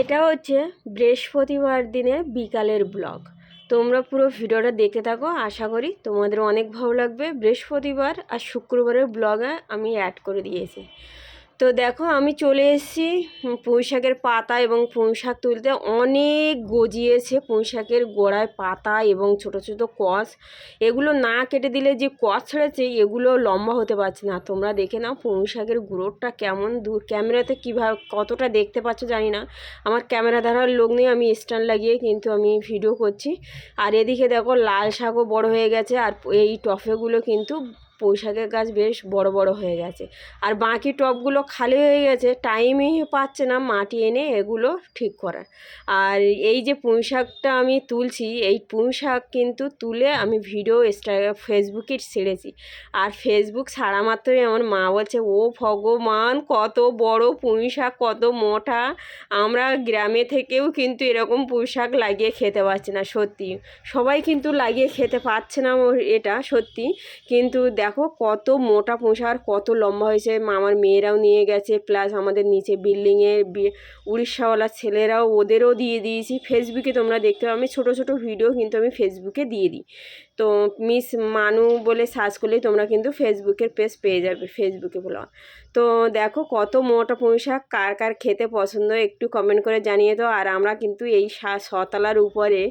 এটা হচ্ছে বৃহস্পতিবার দিনে বিকালের ব্লগ। তোমরা পুরো ভিডিওটা দেখে থাকো, আশা করি তোমাদের অনেক ভালো লাগবে। বৃহস্পতিবার আর শুক্রবারের ব্লগে আমি অ্যাড করে দিয়েছি। তো দেখো আমি চলে এসেছি পুঁই শাকের পাতা এবং পুঁই শাক তুলতে। অনেক গজিয়েছে পুঁই শাকের গোড়ায় পাতা এবং ছোট ছোট কষ। এগুলো না কেটে দিলে যে কষ ছেড়েছে এগুলো লম্বা হতে পারছে না। তোমরা দেখে নাও পুঁই শাকের গুঁড়োটা কেমন দূর। ক্যামেরাতে কীভাবে, কতটা দেখতে পাচ্ছ জানি না। আমার ক্যামেরা ধরার লোক নেই, আমি স্ট্যান্ড লাগিয়ে কিন্তু আমি ভিডিও করছি। আর এদিকে দেখো লাল শাকও বড় হয়ে গেছে, আর এই টফেগুলো কিন্তু পুঁইশাকের গাছ বেশ বড় বড় হয়ে গেছে। আর বাকি টবগুলো খালি হয়ে গেছে টাইমই পাচ্ছে না মাটি এনে এগুলো ঠিক করার। আর এই যে পুঁই শাকটা আমি তুলছি, এই পুঁই শাক কিন্তু তুলে আমি ভিডিও ইনস্টাগ্রাম ফেসবুকে ছেড়েছি। আর ফেসবুক ছাড়া মাত্রই আমার মা বলছে, ও ভগবান, কত বড় পুঁই শাক, কত মোটা। আমরা গ্রামে থেকেও কিন্তু এরকম পুঁই শাক লাগিয়ে খেতে পারছি না, সত্যি। সবাই কিন্তু লাগিয়ে খেতে পারছে না এটা সত্যি। কিন্তু দেখো কত মোটা পোষা আর কত লম্বা হয়েছে। আমার মেয়েরাও নিয়ে গেছে প্লাস আমাদের নিচে বিল্ডিংয়ের উড়িষ্যাওয়ালা ছেলেরাও ওদেরও দিয়ে দিয়েছি। ফেসবুকে তোমরা দেখতে পাবে, আমি ছোটো ছোটো ভিডিও কিন্তু আমি ফেসবুকে দিয়ে দিই। তো মিস মানু বলে সার্চ করলেই তোমরা কিন্তু ফেসবুকের পেজ পেয়ে যাবে ফেসবুকে বলো। তো দেখো কত মোটা পুঁই শাক, কার কার খেতে পছন্দ একটু কমেন্ট করে জানিয়ে দাও। আর আমরা কিন্তু এই শতলার উপরে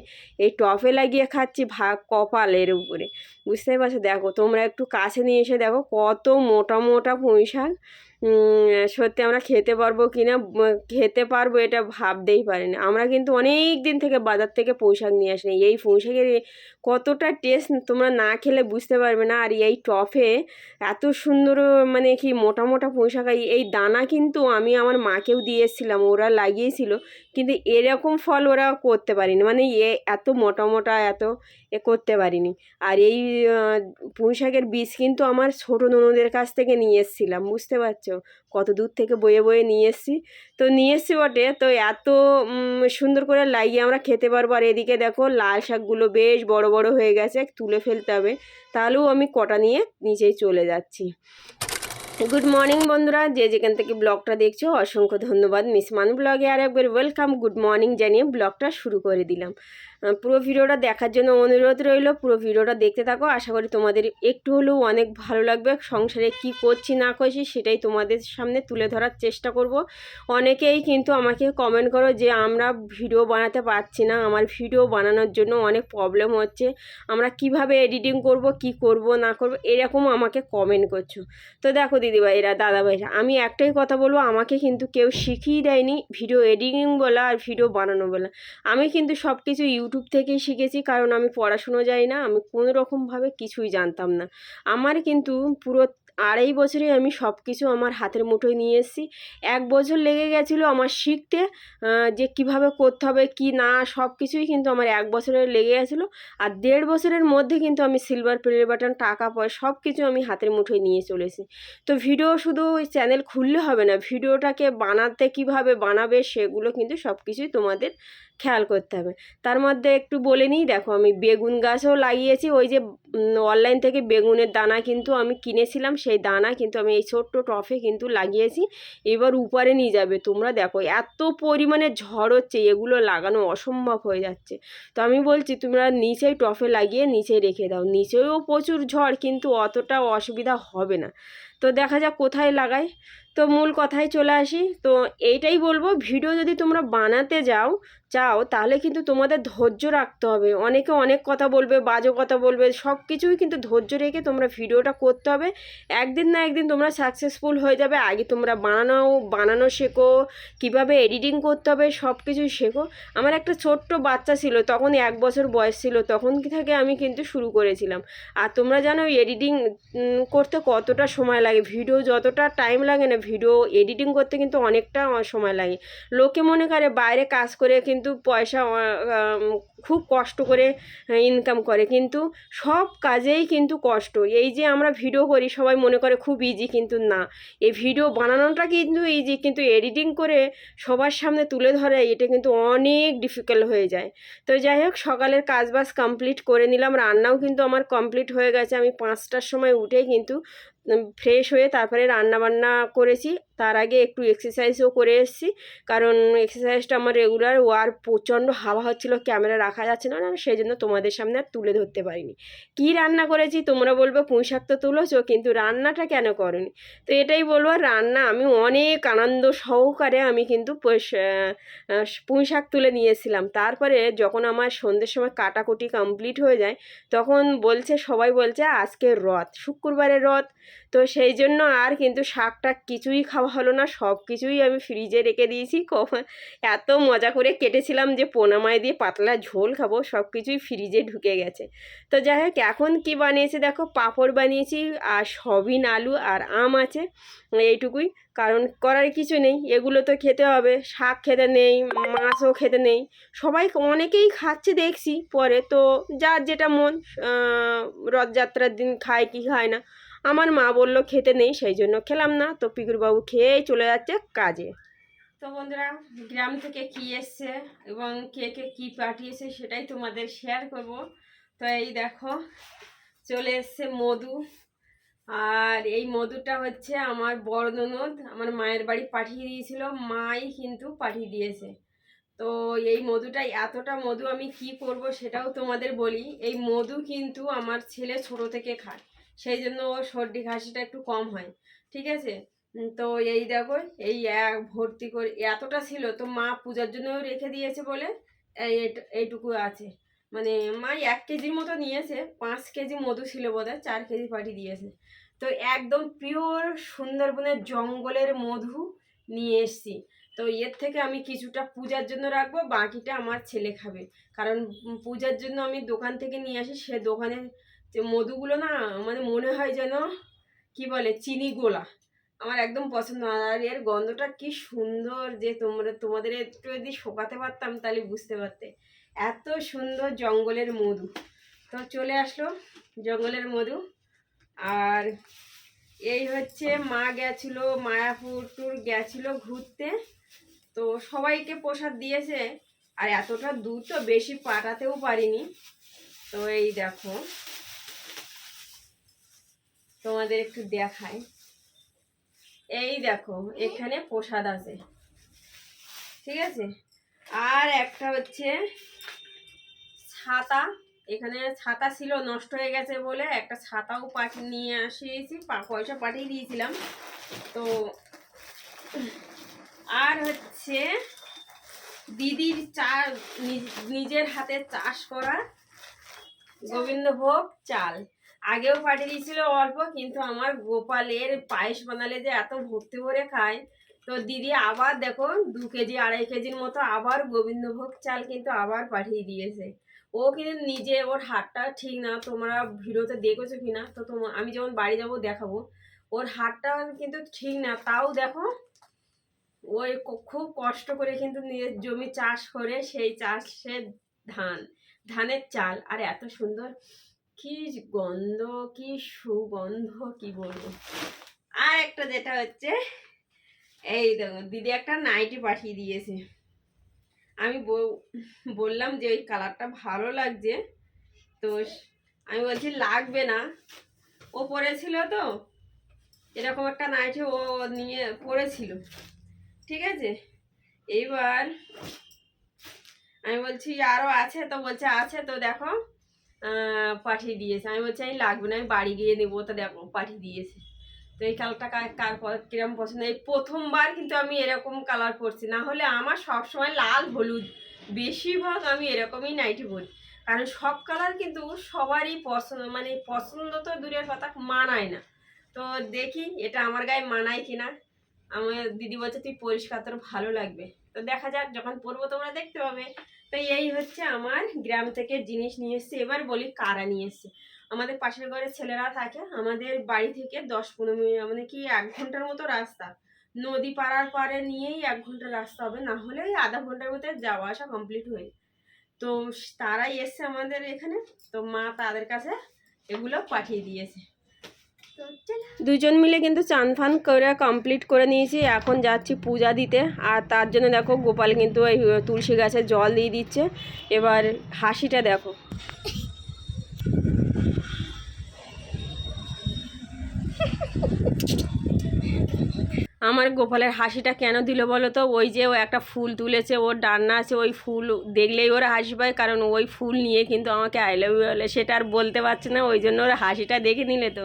এই টপে লাগিয়ে খাচ্ছি ভাগ কপালের উপরে। বুঝতে পারছ? দেখো তোমরা একটু কাছে নিয়ে এসে দেখো কত মোটা মোটা পুঁই শাক। সত্যি আমরা খেতে পারব কি না খেতে পারব এটা ভাবতেই পারি না আমরা কিন্তু অনেক দিন থেকে বাজার থেকে পোশাক নিয়ে আসিনি। এই পোশাকের কতটা টেস্ট তোমরা না খেলে বুঝতে পারবে না। আর এই টফে এত সুন্দর মানে কি মোটা মোটা পোশাক এই- দানা কিন্তু আমি আমার মাকেও দিয়েছিলাম, ওরা লাগিয়েছিল। কিন্তু এরকম ফল ওরা করতে পারিনি। মানে এ এত মোটা মোটা এত এ করতে পারিনি। আর এই পুঁই শাকের বীজ কিন্তু আমার ছোটো ননদের কাছ থেকে নিয়ে এসেছিলাম, বুঝতে পারছ? কত দূর থেকে বয়ে বয়ে নিয়ে এসেছি। তো নিয়ে এসেছি বটে, তো এত সুন্দর করে লাগিয়ে আমরা খেতে পারব। আর এদিকে দেখো লাল শাকগুলো বেশ বড় বড় হয়ে গেছে, তুলে ফেলতে হবে। তাহলেও আমি কটা নিয়ে নিচেই চলে যাচ্ছি। গুড মর্নিং বন্ধুরা, যে যেখান থেকে ব্লগটা দেখছ, অসংখ্য ধন্যবাদ। মিস মানু ব্লগে আর একবার ওয়েলকাম গুড মর্নিং জানিয়ে ব্লগটা শুরু করে দিলাম। পুরো ভিডিওটা দেখার জন্য অনুরোধ রইল, পুরো ভিডিওটা দেখতে থাকো। আশা করি তোমাদের একটু হলেও অনেক ভালো লাগবে, সংসারে কি করছি, না করছি, সেটাই তোমাদের সামনে তুলে ধরার চেষ্টা করব। অনেকেই কিন্তু আমাকে কমেন্ট করো যে, আমরা ভিডিও বানাতে পারছি না, আমার ভিডিও বানানোর জন্য অনেক প্রবলেম হচ্ছে, আমরা কীভাবে এডিটিং করব, কি করব, না করব? এরকম আমাকে কমেন্ট করছ। তো দেখো দিদিভাইরা, দাদাভাইরা। আমি একটাই কথা বলব, আমাকে কিন্তু কেউ শিখিয়ে দেয়নি ভিডিও এডিটিং বলা আর ভিডিও বানানো বলা। আমি কিন্তু সব কিছু ইউটিউব থেকেই শিখেছি, কারণ আমি পড়াশুনো যাই না, আমি কোনো রকমভাবে কিছুই জানতাম না। আমার কিন্তু পুরো আড়াই বছরে আমি সব কিছু আমার হাতের মুঠোয় নিয়ে এসেছি। এক বছর লেগে গেছিল আমার শিখতে যে কীভাবে করতে হবে, কি না সব কিছুই কিন্তু আমার এক বছরের লেগে গেছিল। আর দেড় বছরের মধ্যে কিন্তু আমি সিলভার প্লে বাটন টাকা পয়সা সব কিছু আমি হাতের মুঠোয় নিয়ে চলেছি তো ভিডিও শুধু ওই চ্যানেল খুললে হবে না, ভিডিওটাকে বানাতে কীভাবে বানাবে সেগুলো কিন্তু সব কিছুই তোমাদের খেয়াল করতে হবে। তার মধ্যে একটু বলে নিই, দেখো আমি বেগুন গাছও লাগিয়েছি, ওই যে অনলাইন থেকে বেগুনের দানা কিন্তু আমি কিনেছিলাম, সেই দানা কিন্তু আমি এই ছোট্ট টফে কিন্তু লাগিয়েছি, এবার উপরে নিয়ে যাবে। তোমরা দেখো এত পরিমাণে ঝড় হচ্ছে, এগুলো লাগানো অসম্ভব হয়ে যাচ্ছে। তো আমি বলছি, তোমরা নিচেই টফে লাগিয়ে নিচে রেখে দাও। নিচেও প্রচুর ঝড়, কিন্তু অতটা অসুবিধা হবে না। তো দেখা যাক কোথায় লাগাই তো মূল কথায় চলে আসি। তো এইটাই বলব, ভিডিও যদি তোমরা বানাতে যাও, চাও, তাহলে কিন্তু তোমাদের ধৈর্য রাখতে হবে। অনেকে অনেক কথা বলবে, বাজে কথা বলবে সব কিছুই কিন্তু ধৈর্য রেখে তোমরা ভিডিওটা করতে হবে। একদিন না একদিন তোমরা সাকসেসফুল হয়ে যাবে। আগে তোমরা বানানো বানানো শেখো, কীভাবে এডিটিং করতে হবে সব কিছুই শেখো। আমার একটা ছোট্ট বাচ্চা ছিল, তখন এক বছর বয়স ছিল, তখন থেকে আমি কিন্তু শুরু করেছিলাম। আর তোমরা জানো এডিটিং করতে কতটা সময় লাগে? ভিডিও যতটা টাইম লাগে না ভিডিও এডিটিং করতে কিন্তু অনেকটা সময় লাগে। লোকে মনে করে বাইরে কাজ করে কিন্তু পয়সা খুব কষ্ট করে ইনকাম করে। কিন্তু সব কাজেই কিন্তু কষ্ট। এই যে আমরা ভিডিও করি, সবাই মনে করে খুব ইজি কিন্তু না। এই ভিডিও বানানোটা কিন্তু ইজি কিন্তু এডিটিং করে সবার সামনে তুলে ধরে, এটা কিন্তু অনেক ডিফিকাল্ট হয়ে যায়। তো যাই হোক, সকালের কাজবাজ কমপ্লিট করে নিলাম। রান্নাও কিন্তু আমার কমপ্লিট হয়ে গেছে। আমি পাঁচটার সময় উঠে কিন্তু ফ্রেশ হয়ে তারপরে রান্না বান্না করেছি। তার আগে একটু এক্সারসাইজও করে এসেছি। কারণ এক্সারসাইজটা আমার রেগুলার ও আর প্রচণ্ড হাওয়া হচ্ছিল ক্যামেরা রাখা যাচ্ছে না সেই জন্য তোমাদের সামনে আর তুলে ধরতে পারিনি। কি রান্না করেছি তোমরা বলবে, পুঁই শাক তো তুলেছো, কিন্তু রান্নাটা কেন করনি? তো এটাই বলব, রান্না আমি অনেক আনন্দ সহকারে আমি কিন্তু পুঁই শাক তুলে নিয়েছিলাম। তারপরে যখন আমার সন্ধ্যের সময় কাটাকুটি কমপ্লিট হয়ে যায়, তখন বলছে, সবাই বলছে, আজকে রথ, শুক্রবারের রথ। তো সেই জন্য আর কিন্তু শাকটা কিছুই খাওয়া হলো না সব কিছুই আমি ফ্রিজে রেখে দিয়েছি। এত মজা করে কেটেছিলাম যে পোনামায় দিয়ে পাতলা ঝোল খাব সব কিছুই ফ্রিজে ঢুকে গেছে। তো যাই হোক, এখন কী বানিয়েছি দেখো? পাঁপড় বানিয়েছি, আর সবিন আলু আর আম আছে, এইটুকুই। কারণ করার কিছু নেই, এগুলো তো খেতে হবে। শাক খেতে নেই, মাছও খেতে নেই। সবাই অনেকেই খাচ্ছে দেখছি পরে, তো যার যেটা মন রথযাত্রার দিন খায় কি খায় না। আমার মা বলল, খেতে নেই, সেই জন্য খেলাম না। তো পিকুরবাবু খেয়েই চলে যাচ্ছে কাজে। তো বন্ধুরা, গ্রাম থেকে কি এসছে এবং কে কে কী পাঠিয়েছে সেটাই তোমাদের শেয়ার করব। তো এই দেখো, চলে এসছে মধু। আর এই মধুটা হচ্ছে আমার বড় ননদ, আমার মায়ের বাড়ি পাঠিয়ে দিয়েছিল, মাই কিন্তু পাঠিয়ে দিয়েছে। তো এই মধুটা, এতটা মধু আমি কি করব সেটাও তোমাদের বলি। এই মধু কিন্তু আমার ছেলে ছোট থেকে খায়। সেই জন্য ওর সর্দি কাশিটা একটু কম হয়, ঠিক আছে? তো এই দেখো, এই এক ভর্তি করে, এতটা ছিল, তো মা পূজার জন্য রেখে দিয়েছে বলে এই এইটুকু আছে। মানে মা এক কেজির মতো নিয়েছে, পাঁচ কেজি মধু ছিল বোধহয়, চার কেজি পাঠিয়ে দিয়েছে। তো একদম পিওর সুন্দরবনের জঙ্গলের মধু নিয়ে এসছি। তো এর থেকে আমি কিছুটা পূজার জন্য রাখব, বাকিটা আমার ছেলে খাবে। কারণ পূজার জন্য আমি দোকান থেকে নিয়ে আসি, সে দোকানে যে মধুগুলো না মানে মনে হয় যেন, কি বলে, চিনি গোলা। আমার একদম পছন্দ। আর এর গন্ধটা কি সুন্দর যে তোমরা, তোমাদের একটু যদি শোকাতে পারতাম তাহলে বুঝতে পারতে। এত সুন্দর জঙ্গলের মধু। তো চলে আসলো জঙ্গলের মধু। আর এই হচ্ছে মা গেছিল মায়াপুর টুর গেছিল ঘুরতে। তো সবাইকে প্রসাদ দিয়েছে। আর এতটা দূর তো বেশি পাঠাতেও পারিনি। তো এই দেখো। তোমাদের একটু দেখাই। এই দেখো, এখানে প্রসাদ আছে। ঠিক আছে? আর একটা হচ্ছে ছাতা। এখানে ছাতা ছিল, নষ্ট হয়ে গেছে বলে একটা ছাতাও পাঠিয়ে নিয়ে আসিয়েছি পয়সা পাঠিয়ে দিয়েছিলাম। তো আর হচ্ছে দিদির চা নিজ- নিজের হাতে চাষ করা গোবিন্দভোগ চাল। আগেও পাঠিয়ে দিয়েছিল অল্প, কিন্তু আমার গোপালের পায়েস বানালে যে এত ভর্তি ভরে খায়। তো দিদি আবার দেখো, দু কেজি, আড়াই কেজির মতো আবার গোবিন্দভোগ চাল কিন্তু আবার পাঠিয়ে দিয়েছে। ও কিন্তু নিজে, ওর হাতটা ঠিক না, তোমরা ভিডিওতে দেখেছ কি না তো তোমার আমি যখন বাড়ি যাব দেখাবো। ওর হাতটা কিন্তু ঠিক না, তাও দেখো, ওই খুব কষ্ট করে কিন্তু নিজের জমি চাষ করে সেই চাষের ধান, ধানের চাল। আর এত সুন্দর কি গন্ধ, কি সুগন্ধ, কি বলব? আর একটা যেটা হচ্ছে, এই দেখো, দিদি একটা নাইটি পাঠিয়ে দিয়েছে। আমি বল- বললাম যে ওই কালারটা ভালো লাগছে, তো আমি বলছি লাগবে না। ও পরেছিল তো, এরকম একটা নাইটি ও নিয়ে পরেছিল, ঠিক আছে? এইবার আমি বলছি আরও আছে তো, বলছে আছে তো, দেখো। পাঠিয়ে দিয়েছে। আমি বলছি আমি লাগবে না, আমি বাড়ি গিয়ে নেব। তো দেখো পাঠিয়ে দিয়েছে। তো এই কালারটা কার কিরম পছন্দ? এই প্রথমবার কিন্তু আমি এরকম কালার পরছি। না হলে আমার সব সময় লাল, হলুদ, বেশিরভাগ আমি এরকমই নাইটি পরি। কারণ সব কালার কিন্তু সবারই পছন্দ মানে পছন্দ তো দূরের কথা, মানায় না। তো দেখি, এটা আমার গায়ে মানায় কিনা? আমার দিদি বলছে, তুই পরিষ্কার, তোর ভালো লাগবে। তো দেখা যাক, যখন পরবো তোমরা দেখতে পাবে। তো এই হচ্ছে আমার গ্রাম থেকে জিনিস নিয়ে এসছে। এবার বলি কারা নিয়ে এসছে। আমাদের পাশের ঘরের ছেলেরা থাকে, আমাদের বাড়ি থেকে দশ পনেরো মিনিট মানে কি এক ঘণ্টার মতো রাস্তা? নদী পাড়ার পাড়ে নিয়েই এক ঘণ্টা রাস্তা হবে, না হলে আধা ঘণ্টার মধ্যে যাওয়া আসা কমপ্লিট হয়ে তো তারাই এসছে আমাদের এখানে, তো মা তাদের কাছে এগুলো পাঠিয়ে দিয়েছে। দুজন মিলে কিন্তু চান ফান করে কমপ্লিট করে নিয়েছি। এখন যাচ্ছি পূজা দিতে। আর তার জন্য দেখো গোপাল কিন্তু এই তুলসী গাছে জল দিয়ে দিচ্ছে। এবার হাসিটা দেখো। আমার গোপালের হাসিটা কেন দিল বলো তো ওই যে ও একটা ফুল তুলেছে, ওর ডান্না আছে, ওই ফুল দেখলেই ওরা হাসি পায়, কারণ ওই ফুল নিয়ে কিন্তু আমাকে আই লাভ বলে। সেটা আর বলতে পারছে না, ওই জন্য ওর হাসিটা দেখে নিলে তো।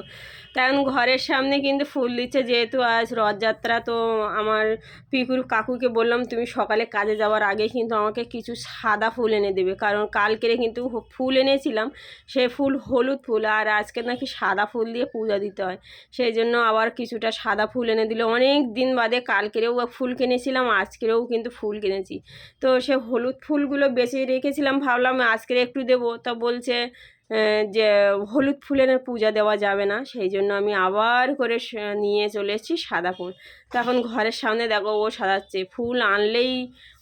তখন ঘরের সামনে কিন্তু ফুল দিচ্ছে, যেহেতু আজ রথযাত্রা, তো আমার পিকুর কাকুকে বললাম, তুমি সকালে কাজে যাওয়ার আগে কিন্তু আমাকে কিছু সাদা ফুল এনে দেবে। কারণ কালকেরে কিন্তু ফুল এনেছিলাম, সে ফুল হলুদ ফুল, আর আজকে নাকি সাদা ফুল দিয়ে পূজা দিতে হয়। সেই জন্য আবার কিছুটা সাদা ফুল এনে দিল। অনেক দিন বাদে কালকেরেও ফুল কিনেছিলাম, আজকেরেও কিন্তু ফুল কিনেছি। তো সে হলুদ ফুলগুলো বেঁচে রেখেছিলাম, ভাবলাম আজকের একটু দেবো। তা বলছে যে হলুদ ফুলের পূজা দেওয়া যাবে না, সেই জন্য আমি আবার করে নিয়ে চলে এসেছি সাদা ফুল। তখন ঘরের সামনে দেখো ও সাজাচ্ছে, ফুল আনলেই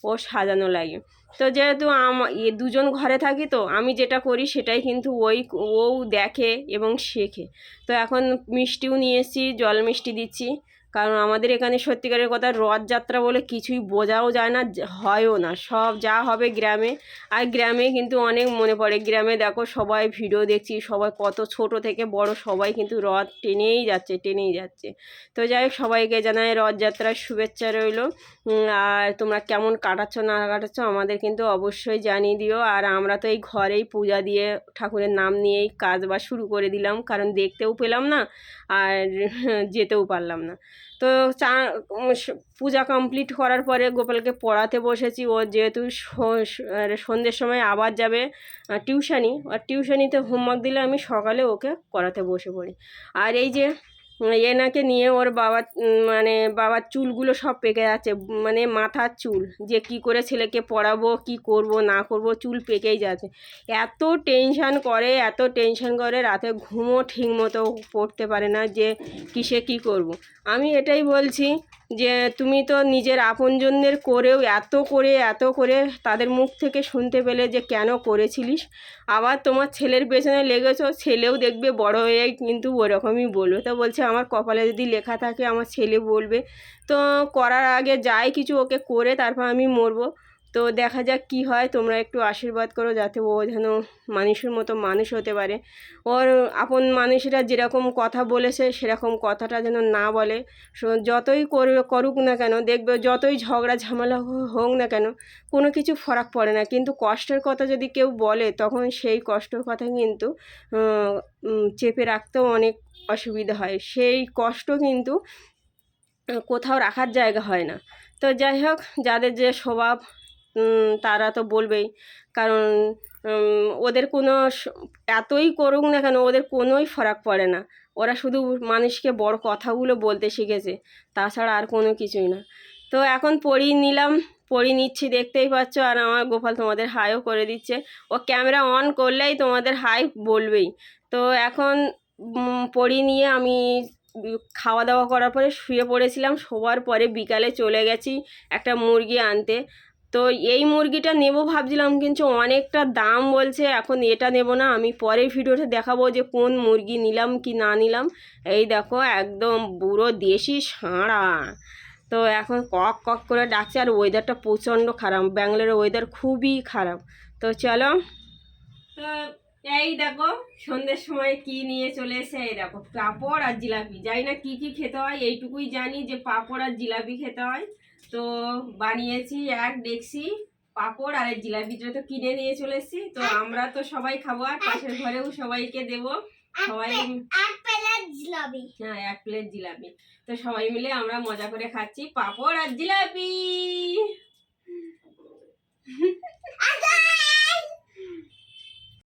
ও সাজানো লাগে। তো যেহেতু আম, এ দুজন ঘরে থাকি তো, আমি যেটা করি সেটাই কিন্তু ওই, ও দেখে এবং শেখে। তো এখন মিষ্টিও নিয়ে এসেছি, জল মিষ্টি দিচ্ছি। কারণ আমাদের এখানে সত্যিকারের কথা রথযাত্রা বলে কিছুই বোঝাও যায় না হয়ও না। সব যা হবে গ্রামে, আর গ্রামে কিন্তু অনেক মনে পড়ে। গ্রামে দেখো সবাই ভিডিও দেখছি, সবাই কত ছোট থেকে বড়, সবাই কিন্তু রথ টেনেই যাচ্ছে টেনেই যাচ্ছে। তো যাই হোক, সবাইকে জানাই রথযাত্রার শুভেচ্ছা রইল। আর তোমরা কেমন কাটাচ্ছ, না কাটাচ্ছ, আমাদের কিন্তু অবশ্যই জানিয়ে দিও। আর আমরা তো এই ঘরেই পূজা দিয়ে ঠাকুরের নাম নিয়েই কাজ বা শুরু করে দিলাম, কারণ দেখতেও পেলাম না, আর যেতেও পারলাম না। তো চা পূজা কমপ্লিট করার পরে গোপালকে পড়াতে বসেছি। ও যেহেতু সন্ধ্যের সময় আবার যাবে টিউশানি, আর টিউশানিতে হোমওয়ার্ক দিলে আমি সকালে ওকে করাতে বসে পড়ি। আর এই যে এনাকে নিয়ে ওর বাবার মানে বাবার চুলগুলো সব পেকে যাচ্ছে মানে মাথার চুল, যে কি করে ছেলেকে পড়াবো, কি করব, না করব, চুল পেকেই যাচ্ছে এত টেনশান করে, এত টেনশান করে, রাতে ঘুমও ঠিক মতো পড়তে পারে না যে কিসে কি করব। আমি এটাই বলছি যে তুমি তো নিজের আপনজনদের করেও এত করে এত করে তাদের মুখ থেকে শুনতে পেলে যে কেন করেছিলিস। আবার তোমার ছেলের পেছনে লেগেছ, ছেলেও দেখবে বড় হয়ে কিন্তু ওরকমই বলবে। তো বলছে, আমার কপালে যদি লেখা থাকে, আমার ছেলে বলবে। তো করার আগে যাই কিছু ওকে করে, তারপর আমি মরবো। তো দেখা যাক কি হয়। তোমরা একটু আশীর্বাদ করো যাতে ও যেন মানুষের মতো মানুষ হতে পারে। ওর আপন মানুষেরা যেরকম কথা বলেছে, সেরকম কথাটা যেন না বলে। যতই করু- করুক না কেন, দেখবে যতই ঝগড়া, ঝামেলা হোক না কেন, কোনো কিছু ফরাক পড়ে না। কিন্তু কষ্টের কথা যদি কেউ বলে, তখন সেই কষ্টের কথা কিন্তু চেপে রাখতেও অনেক অসুবিধা হয়। সেই কষ্ট কিন্তু, কোথাও রাখার জায়গা হয় না। তো যাই হোক, যাদের যে স্বভাব তারা তো বলবেই। কারণ ওদের কোনো এতই করুক না কেন, ওদের কোনোই ফারাক পড়ে না। ওরা শুধু মানুষকে বড় কথাগুলো বলতে শিখেছে, তাছাড়া আর কোনো কিছুই না। তো এখন পড়িয়ে নিলাম, পড়িয়ে নিচ্ছি, দেখতেই পাচ্ছ, আর আমার গোপাল তোমাদের হাইও করে দিচ্ছে। ও ক্যামেরা অন করলেই তোমাদের হাই বলবেই। তো এখন পড়িয়ে নিয়ে আমি খাওয়া দাওয়া করার পরে শুয়ে পড়েছিলাম। শোবার পরে বিকালে চলে গেছি একটা মুরগি আনতে। তো এই মুরগিটা নেব ভাবছিলাম, কিন্তু অনেকটা দাম বলছে, এখন এটা নেব না, আমি পরে ভিডিওতে দেখাবো যে কোন মুরগি নিলাম কি না নিলাম। এই দেখো, একদম বুড়ো দেশি সাঁড়া। তো এখন কক কক করে ডাকছে, আর ওয়েদারটা প্রচণ্ড খারাপ, ব্যাঙ্গালোরের ওয়েদার খুবই খারাপ। তো চলো। এই দেখো সন্ধ্যের সময় কি নিয়ে চলে এসে এই দেখো পাঁপড় আর জিলাপি। যাই না কি কি খেতে হয় এইটুকুই জানি যে পাঁপড় আর জিলাপি খেতে হয়। তো বানিয়েছি এক দেখছি পাঁপড় আর জিলাপিটা তো কিনে নিয়ে চলে এসেছি। তো আমরা তো সবাই খাব আর পাশের ঘরেও সবাইকে দেবো। সবাই জিলাপি। হ্যাঁ এক প্লেট জিলাপি। তো সবাই মিলে আমরা মজা করে খাচ্ছি পাঁপড় আর জিলাপি।